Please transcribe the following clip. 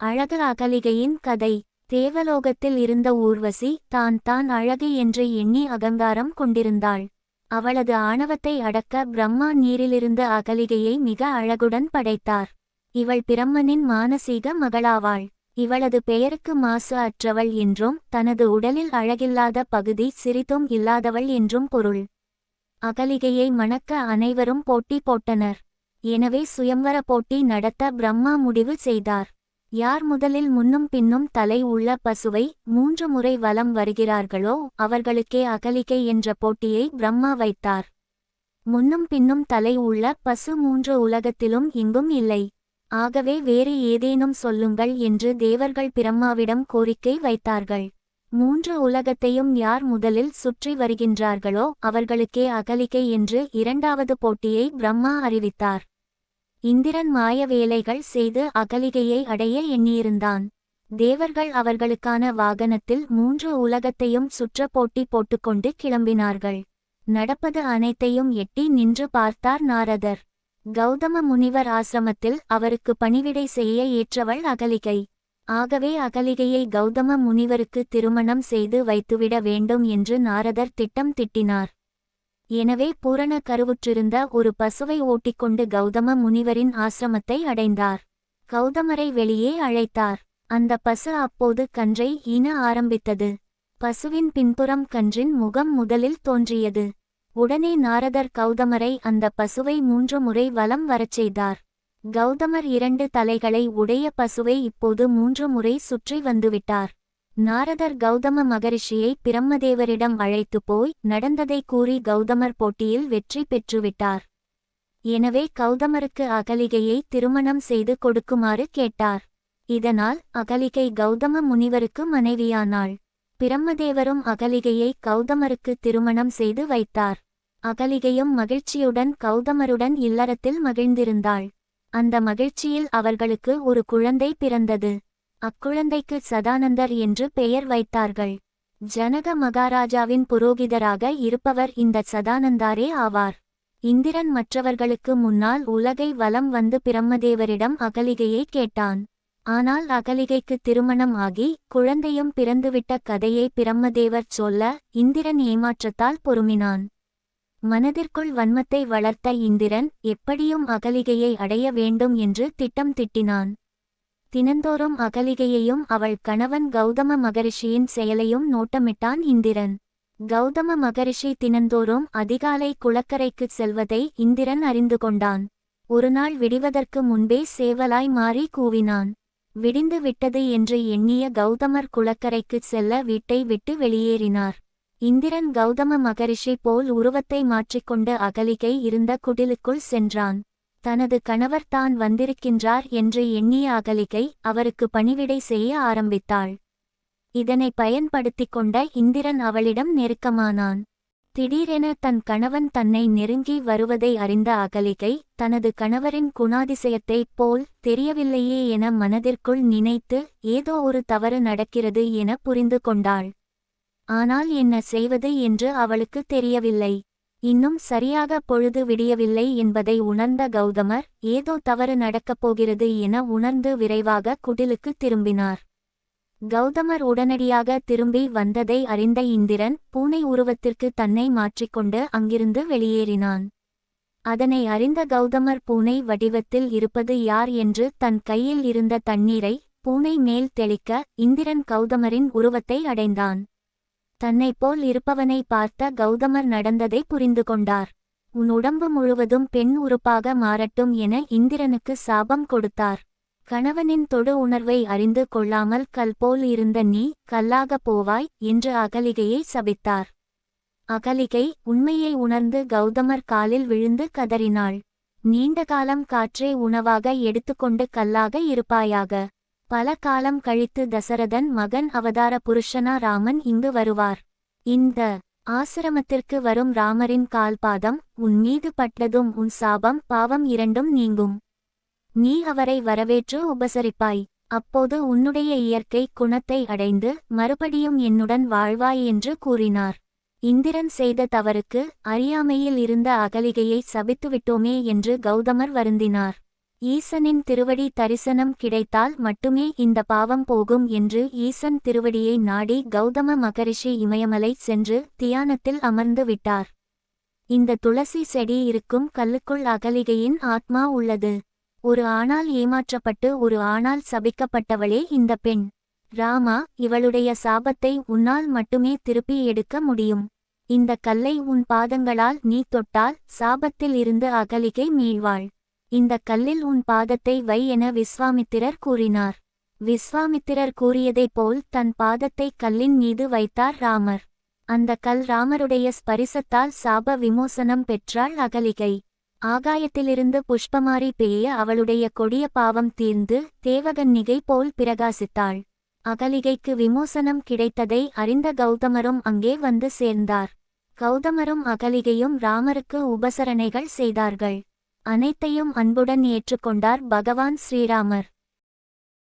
அழகு அகலிகையின் கதை. தேவலோகத்தில் இருந்த ஊர்வசி தான் தான் அழகு என்று எண்ணி அகங்காரம் கொண்டிருந்தாள். அவளது ஆணவத்தை அடக்க பிரம்மா நீரிலிருந்து அகலிகையை மிக அழகுடன் படைத்தார். இவள் பிரம்மனின் மானசீக மகளாவாள். இவளது பெயருக்கு மாசு அற்றவள் என்றும் தனது உடலில் அழகில்லாத பகுதி சிறிதும் இல்லாதவள் என்றும் பொருள். அகலிகையை மணக்க அனைவரும் போட்டி போட்டனர். எனவே சுயம்வர போட்டி நடத்த பிரம்மா முடிவு செய்தார். யார் முதலில் முன்னும் பின்னும் தலை உள்ள பசுவை மூன்று முறை வலம் வருகிறார்களோ அவர்களுக்கே அகலிகை என்ற போட்டியை பிரம்மா வைத்தார். முன்னும் பின்னும் தலை உள்ள பசு மூன்று உலகத்திலும் இங்கும் இல்லை. ஆகவே வேறு ஏதேனும் சொல்லுங்கள் என்று தேவர்கள் பிரம்மாவிடம் கோரிக்கை வைத்தார்கள். மூன்று உலகத்தையும் யார் முதலில் சுற்றி வருகின்றார்களோ அவர்களுக்கே அகலிகை என்று இரண்டாவது போட்டியை பிரம்மா அறிவித்தார். இந்திரன் மாய வேலைகள் செய்து அகலிகையை அடைய எண்ணியிருந்தான். தேவர்கள் அவர்களுக்கான வாகனத்தில் மூன்று உலகத்தையும் சுற்ற போட்டி போட்டுக்கொண்டு கிளம்பினார்கள். நடப்பது அனைத்தையும் எட்டி நின்று பார்த்தார் நாரதர். கௌதம முனிவர் ஆசிரமத்தில் அவருக்கு பணிவிடை செய்ய ஏற்றவள் அகலிகை. ஆகவே அகலிகையை கௌதம முனிவருக்கு திருமணம் செய்து வைத்துவிட வேண்டும் என்று நாரதர் திட்டம் திட்டினார். எனவே பூரண கருவுற்றிருந்த ஒரு பசுவை ஓட்டிக்கொண்டு கௌதம முனிவரின் ஆசிரமத்தை அடைந்தார். கௌதமரை வெளியே அழைத்தார். அந்த பசு அப்போது கன்றை ஈன ஆரம்பித்தது. பசுவின் பின்புறம் கன்றின் முகம் முதலில் தோன்றியது. உடனே நாரதர் கௌதமரை அந்த பசுவை மூன்று முறை வலம் வரச் செய்தார். கௌதமர் இரண்டு தலைகளை உடைய பசுவை இப்போது மூன்று முறை சுற்றி வந்துவிட்டார். நாரதர் கௌதம மகரிஷியை பிரம்மதேவரிடம் அழைத்து போய் நடந்ததை கூறி கௌதமர் போட்டியில் வெற்றி பெற்றுவிட்டார். எனவே கௌதமருக்கு அகலிகையை திருமணம் செய்து கொடுக்குமாறு கேட்டார். இதனால் அகலிகை கௌதம முனிவருக்கு மனைவியானாள். பிரம்மதேவரும் அகலிகையை கௌதமருக்கு திருமணம் செய்து வைத்தார். அகலிகையும் மகிழ்ச்சியுடன் கௌதமருடன் இல்லறத்தில் மகிழ்ந்திருந்தாள். அந்த மகிழ்ச்சியில் அவர்களுக்கு ஒரு குழந்தை பிறந்தது. அக்குழந்தைக்கு சதானந்தர் என்று பெயர் வைத்தார்கள். ஜனக மகாராஜாவின் புரோகிதராக இருப்பவர் இந்த சதானந்தாரே ஆவார். இந்திரன் மற்றவர்களுக்கு முன்னால் உலகை வலம் வந்து பிரம்மதேவரிடம் அகலிகையை கேட்டான். ஆனால் அகலிகைக்கு திருமணம் ஆகி குழந்தையும் பிறந்துவிட்ட கதையை பிரம்மதேவர் சொல்ல இந்திரன் ஏமாற்றத்தால் பொறுமினான். மனதிற்குள் வன்மத்தை வளர்த்த இந்திரன் எப்படியும் அகலிகையை அடைய வேண்டும் என்று திட்டம் திட்டினான். தினந்தோறும் அகலிகையையும் அவள் கணவன் கௌதம மகரிஷியின் செயலையும் நோட்டமிட்டான் இந்திரன். கௌதம மகரிஷி தினந்தோறும் அதிகாலை குளக்கரைக்குச் செல்வதை இந்திரன் அறிந்து கொண்டான். ஒருநாள் விடிவதற்கு முன்பே சேவலாய் மாறி கூவினான். விடிந்து விட்டது என்று எண்ணிய கௌதமர் குளக்கரைக்குச் செல்ல வீட்டை விட்டு வெளியேறினார். இந்திரன் கௌதம மகரிஷி போல் உருவத்தை மாற்றிக்கொண்டு அகலிகை இருந்த குடிலுக்குள் சென்றான். தனது கணவர் தான் வந்திருக்கின்றார் என்று எண்ணிய அகலிகை அவருக்கு பணிவிடை செய்ய ஆரம்பித்தாள். இதனை பயன்படுத்திக் கொண்ட இந்திரன் அவளிடம் நெருக்கமானான். திடீரென தன் கணவன் தன்னை நெருங்கி வருவதை அறிந்த அகலிகை தனது கணவரின் குணாதிசயத்தைப் போல் தெரியவில்லையே என மனதிற்குள் நினைத்து ஏதோ ஒரு தவறு நடக்கிறது என புரிந்து கொண்டாள். ஆனால் என்ன செய்வது? என்று அவளுக்கு தெரியவில்லை. இன்னும் சரியாக பொழுது விடியவில்லை என்பதை உணர்ந்த கௌதமர் ஏதோ தவறு நடக்கப் போகிறது என உணர்ந்து விரைவாக குடிலுக்கு திரும்பினார். கௌதமர் உடனடியாக திரும்பி வந்ததை அறிந்த இந்திரன் பூனை உருவத்திற்கு தன்னை மாற்றிக்கொண்டு அங்கிருந்து வெளியேறினான். அதனை அறிந்த கௌதமர் பூனை வடிவத்தில் இருப்பது யார் என்று தன் கையில் இருந்த தண்ணீரை பூனை மேல் தெளிக்க இந்திரன் கௌதமரின் உருவத்தை அடைந்தான். தன்னை போல் இருப்பவனை பார்த்த கௌதமர் நடந்ததை புரிந்து கொண்டார். உன் உடம்பு முழுவதும் பெண் உறுப்பாக மாறட்டும் என இந்திரனுக்கு சாபம் கொடுத்தார். கணவனின் தொடு உணர்வை அறிந்து கொள்ளாமல் கல் போல் இருந்த நீ கல்லாகப் போவாய் என்று அகலிகையை சபித்தார். அகலிகை உண்மையை உணர்ந்து கௌதமர் காலில் விழுந்து கதறினாள். நீண்ட காலம் காற்றே உணவாக எடுத்துக்கொண்டு கல்லாக இருப்பாயாக. பல காலம் கழித்து தசரதன் மகன் அவதார புருஷனா ராமன் இங்கு வருவார். இந்த ஆசிரமத்திற்கு வரும் ராமரின் கால்பாதம் உன் மீது பட்டதும் உன் சாபம் பாவம் இரண்டும் நீங்கும். நீ அவரை வரவேற்று உபசரிப்பாய். அப்போது உன்னுடைய இயற்கை குணத்தை அடைந்து மறுபடியும் என்னுடன் வாழ்வாய் என்று கூறினார். இந்திரன் செய்த தவறுக்கு அறியாமையில் இருந்த அகலிகையை சபித்துவிட்டோமே என்று கௌதமர் வருந்தினார். ஈசனின் திருவடி தரிசனம் கிடைத்தால் மட்டுமே இந்த பாவம் போகும் என்று ஈசன் திருவடியை நாடி கௌதம மகரிஷி இமயமலை சென்று தியானத்தில் அமர்ந்து விட்டார். இந்த துளசி செடி இருக்கும் கல்லுக்குள் அகலிகையின் ஆத்மா உள்ளது. ஒரு ஆணால் ஏமாற்றப்பட்டு ஒரு ஆணால் சபிக்கப்பட்டவளே இந்த பெண். ராமா இவளுடைய சாபத்தை உன்னால் மட்டுமே திருப்பி எடுக்க முடியும். இந்த கல்லை உன் பாதங்களால் நீ தொட்டால் சாபத்தில் இருந்து அகலிகை மீழ்வாள் இந்த கல்லில் உன் பாதத்தை வை என விஸ்வாமித்திரர் கூறினார். விஸ்வாமித்திரர் கூறியதைப் போல் தன் பாதத்தை கல்லின் மீது வைத்தார் ராமர். அந்த கல் ராமருடைய ஸ்பரிசத்தால் சாப விமோசனம் பெற்றாள் அகலிகை. ஆகாயத்திலிருந்து புஷ்பமாரி பெய்ய அவளுடைய கொடிய பாவம் தீர்ந்து தேவகன்னிகை போல் பிரகாசித்தாள். அகலிகைக்கு விமோசனம் கிடைத்ததை அறிந்த கௌதமரும் அங்கே வந்து சேர்ந்தார். கௌதமரும் அகலிகையும் ராமருக்கு உபசரணைகள் செய்தார்கள். அனைத்தையும் அன்புடன் ஏற்றுக்கொண்டார் பகவான் ஸ்ரீராமர்.